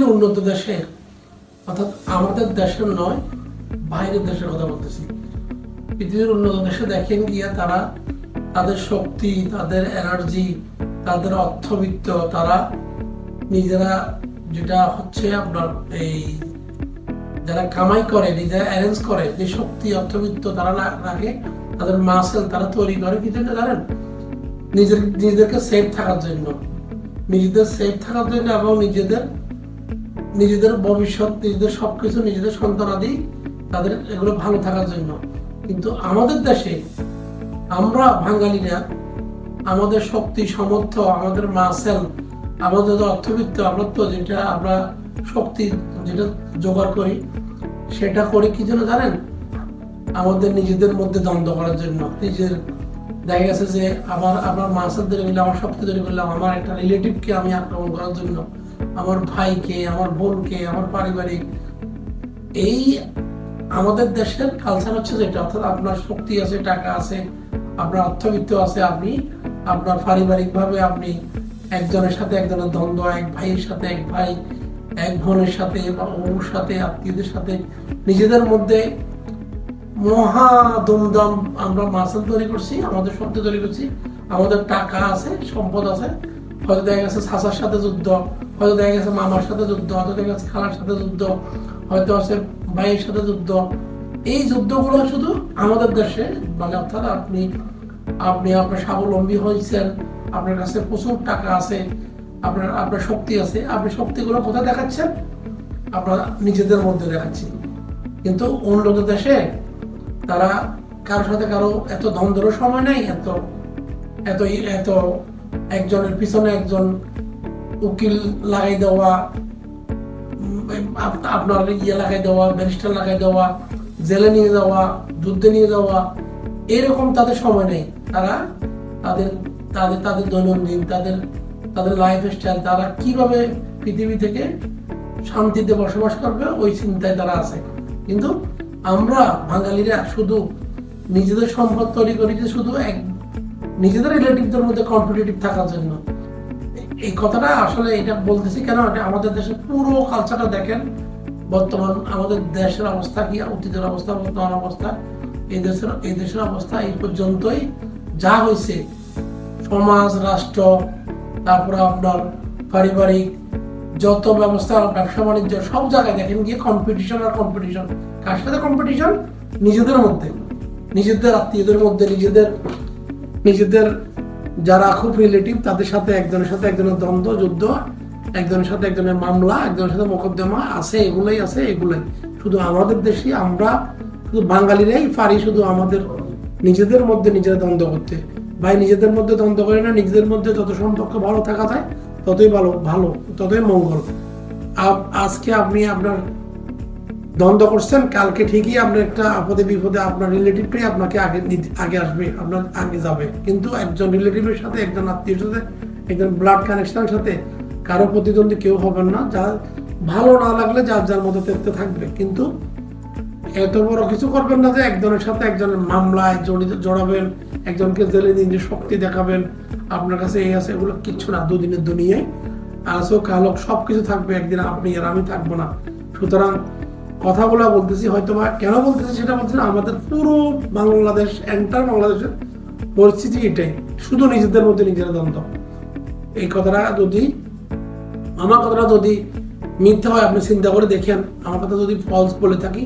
পৃথিবীর উন্নত দেশে, অর্থাৎ আমাদের দেশের নয়, বাইরের দেশের কথা বলতেছি। পৃথিবীর উন্নত দেশে দেখেন গিয়া তারা তাদের শক্তি, তাদের এনার্জি তাদের অর্থবিত্ত, তারা নিজেরা যেটা হচ্ছে আপনার এই যারা কামাই করে, নিজেরা অ্যারেঞ্জ করে, যে শক্তি, অর্থবিত্ত তারা রাখে, তাদের মাসেল তারা তৈরি করে, কি জন্য জানেন? নিজের নিজেদেরকে সেফ থাকার জন্য। নিজেদের সেফ থাকার জন্য এবং নিজেদের নিজেদের ভবিষ্যৎ, নিজেদের সবকিছু, নিজেদের সন্তানাদি তাদের এগুলো ভালো থাকার জন্য। কিন্তু আমাদের দেশে আমরা বাঙালিরা, আমাদের শক্তি, সামর্থ্য, আমাদের মাসেল আমাদের অর্থবিত্ত, আমরা তো যেটা, আমরা শক্তি যেটা জোগাড় করি, সেটা করি কি জন্য জানেন? আমাদের নিজেদের মধ্যে দ্বন্দ্ব করার জন্য। নিজের, দেখা গেছে যে আমার আমার মাসেল ধরে করলাম আমার শক্তি ধরে করলাম আমার একটা রিলেটিভকে আমি আক্রমণ করার জন্য। আমার ভাইকে, আমার বোনকে, আমার পারিবারিক। এই আমাদের দেশের কালচার হচ্ছে যেটা, অর্থাৎ আপনার শক্তি আছে, টাকা আছে, আপনার অর্থবিত্ত আছে, আপনি, আপনার পারিবারিকভাবে আপনি একজনের সাথে একজনের দ্বন্দ্ব, এক ভাইয়ের সাথে এক ভাই, এক বোনের সাথে, বা ওর সাথে, আত্মীয়দের সাথে, নিজেদের মধ্যে মহা দুমদম আমরা মাসেল তৈরি করছি, আমাদের শক্তি তৈরি করছি, আমাদের টাকা আছে, সম্পদ আছে হয়তো দেখা গেছে চাচার সাথে যুদ্ধ, হয়তো দেখা গেছে মামার সাথে যুদ্ধ, হয়তো দেখা গেছে খালার সাথে যুদ্ধ, হয়তো আছে ভাইয়ের সাথে যুদ্ধ। এই যুদ্ধগুলো শুধু আমাদের দেশে মানে অর্থাৎ আপনি আপনি আপনার স্বাবলম্বী হয়েছেন, আপনার কাছে প্রচুর টাকা আছে, আপনার আপনার শক্তি আছে, আপনি শক্তিগুলো কোথায় দেখাচ্ছেন? আপনার নিজেদের মধ্যে দেখাচ্ছি। কিন্তু উন্নত দেশে তারা কারোর সাথে কারও এত দ্বন্দ্বেরও সময় নেই, এত এত এত একজনের পিছনে একজন উকিল লাগাই দেওয়া আপনার ইয়ে লাগাই দেওয়া ব্যারিস্টার লাগাই দেওয়া, জেলে নিয়ে যাওয়া, যুদ্ধে নিয়ে যাওয়া, এরকম তাদের সময় নেই। তারা তাদের তাদের তাদের দৈনন্দিন, তাদের তাদের লাইফ স্টাইল তারা কীভাবে পৃথিবী থেকে শান্তিতে বসবাস করবে, ওই চিন্তায় তারা আছে। কিন্তু আমরা বাঙালিরা শুধু নিজেদের সম্পদ তৈরি করি যে শুধু এক নিজেদের রিলেটিভদের মধ্যে কম্পিটিটিভ থাকার জন্য। এই কথাটা আসলে এটা বলতেছি কেন? এটা আমাদের দেশের পুরো কালচারটা দেখেন। বর্তমান আমাদের দেশের অবস্থা কি? অতীতের অবস্থা, বর্তমান অবস্থা। এই দেশের এই দেশের অবস্থা এই পর্যন্তই। যা হয়েছে, সমাজ, রাষ্ট্র, তারপরে আপনার পারিবারিক, যত ব্যবস্থা, ব্যবসা বাণিজ্য, সব জায়গায় দেখেন গিয়ে কম্পিটিশন আর কম্পিটিশন কার সাথে কম্পিটিশন নিজেদের মধ্যে। নিজেদের আত্মীয়দের মধ্যে, নিজেদের নিজেদের যারা খুব রিলেটিভ তাদের সাথে একজনের সাথে একজনের দ্বন্দ্ব, যুদ্ধ, একজনের সাথে একজনের মামলা, একজনের সাথে মোকদ্দমা, আছে, এগুলোই আছে, এগুলোই। শুধু আমাদের দেশে আমরা, শুধু বাঙালিরাই পারি শুধু আমাদের নিজেদের মধ্যে নিজেরা দ্বন্দ্ব করতে। ভাই, নিজেদের মধ্যে দ্বন্দ্ব করে না, নিজেদের মধ্যে যত সম্পর্ক ভালো থাকা যায়, ততই ভালো ভালো, ততই মঙ্গল। আজকে আপনি আপনার দ্বন্দ্ব করছেন, কালকে ঠিকই আপনার একটা আপদে বিপদে আপনার রিলেটিভটাই আপনাকে আগে আগে আসবে, আপনার আগে যাবে। কিন্তু একজন রিলেটিভের সাথে, একজন আত্মীয়ের সাথে, একজন ব্লাড কানেকশনের সাথে কারও প্রতিদ্বন্দ্বী কেউ হবেন না। যা ভালো না লাগলে যার যার মতো দেখতে থাকবে। কিন্তু এত বড় কিছু করবেন না যে একজনের সাথে একজনের মামলায় জড়িত জড়াবেন, একজনকে জেলে দিন যে শক্তি দেখাবেন, আপনার কাছে এই আছে, এগুলো কিচ্ছু না, দুদিনের দুনিয়ায়। আসো কালক সব কিছু থাকবে, একদিন আপনি আর আমি থাকব না। সুতরাং কথাগুলো বলতেছি হয়তো বা কেন বলতেছি সেটা বলছি না, আমাদের পুরো বাংলাদেশ এন্টার বাংলাদেশের পরিস্থিতি এটাই। শুধু নিজেদের মধ্যে নিজেরা দ্বন্দ্ব। এই কথাটা যদি, আমার কথাটা যদি মিথ্যা হয়, আপনি চিন্তা করে দেখেন। আমার কথা যদি ফলস বলে থাকি,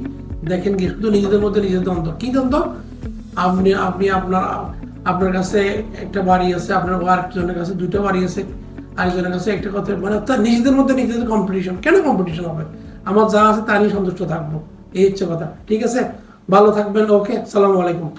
দেখেন কি, শুধু নিজেদের মধ্যে নিজেদের দ্বন্দ্ব। কি দ্বন্দ্ব? আপনি আপনি আপনার আপনার কাছে একটা বাড়ি আছে, আপনার আরেকজনের কাছে দুটো বাড়ি আছে, আরেকজনের কাছে একটা কথা মানে নিজেদের মধ্যে নিজেদের কম্পিটিশন কেন কম্পিটিশন হবে? আমার যা আছে তা নিয়ে সন্তুষ্ট থাকব। এই হচ্ছে কথা। ঠিক আছে? ভালো থাকবেন, ওকে? সালামু আলাইকুম।